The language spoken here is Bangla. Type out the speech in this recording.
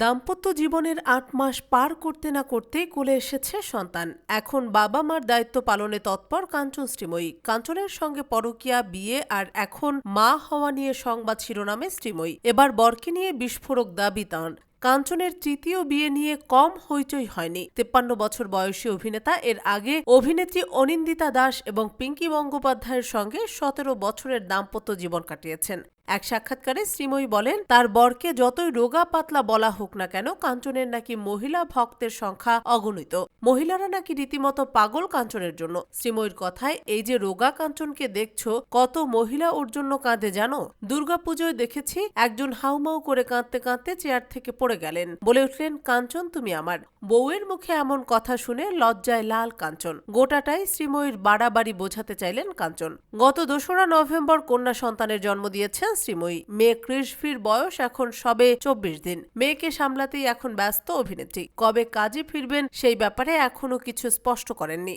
দাম্পত্য জীবনের আট মাস পার করতে না করতেই কুলে এসেছে সন্তান। এখন বাবা মার দায়িত্ব পালনে তৎপর কাঞ্চন শ্রীময়ী কাঞ্চনের সঙ্গে পরকিয়া, বিয়ে আর এখন মা হওয়া নিয়ে সংবাদ শিরোনামে শ্রীময়ী। এবার বরকে নিয়ে বিস্ফোরক দাবি তাঁর। কাঞ্চনের তৃতীয় বিয়ে নিয়ে কম হইচই হয়নি। তেপ্পান্ন বছর বয়সী অভিনেতা, এর আগে অভিনেত্রী অনিন্দিতা দাস এবং পিঙ্কি বঙ্গোপাধ্যায়ের সঙ্গে সতেরো বছরের দাম্পত্য জীবন কাটিয়েছেন। এক সাক্ষাৎকারে শ্রীময়ী বলেন, তার বরকে যতই রোগা পাতলা বলা হোক না কেন, কাঞ্চনের নাকি মহিলা ভক্তের সংখ্যা অগণিত। মহিলারা নাকি রীতিমতো পাগল কাঞ্চনের জন্য। শ্রীময়ীর কথায়, এই যে রোগা কাঞ্চনকে দেখছ, কত মহিলা ওর জন্য কাঁদে জানো? দুর্গাপুজোয় দেখেছি, একজন হাউমাউ করে কাঁদতে কাঁদতে চেয়ার থেকে পড়ে গেলেন। বলে উঠলেন, কাঞ্চন, তুমি আমার। বউয়ের মুখে এমন কথা শুনে লজ্জায় লাল কাঞ্চন। গোটাটাই শ্রীময়ীর বাড়াবাড়ি বোঝাতে চাইলেন কাঞ্চন। গত দোসরা নভেম্বর কন্যা সন্তানের জন্ম দিয়েছেন শ্রীময়ী। মেয়ে কৃষভির বয়স এখন সবে চব্বিশ দিন। মেয়েকে সামলাতেই এখন ব্যস্ত অভিনেত্রী। কবে কাজে ফিরবেন সেই ব্যাপারে এখনও কিছু স্পষ্ট করেননি।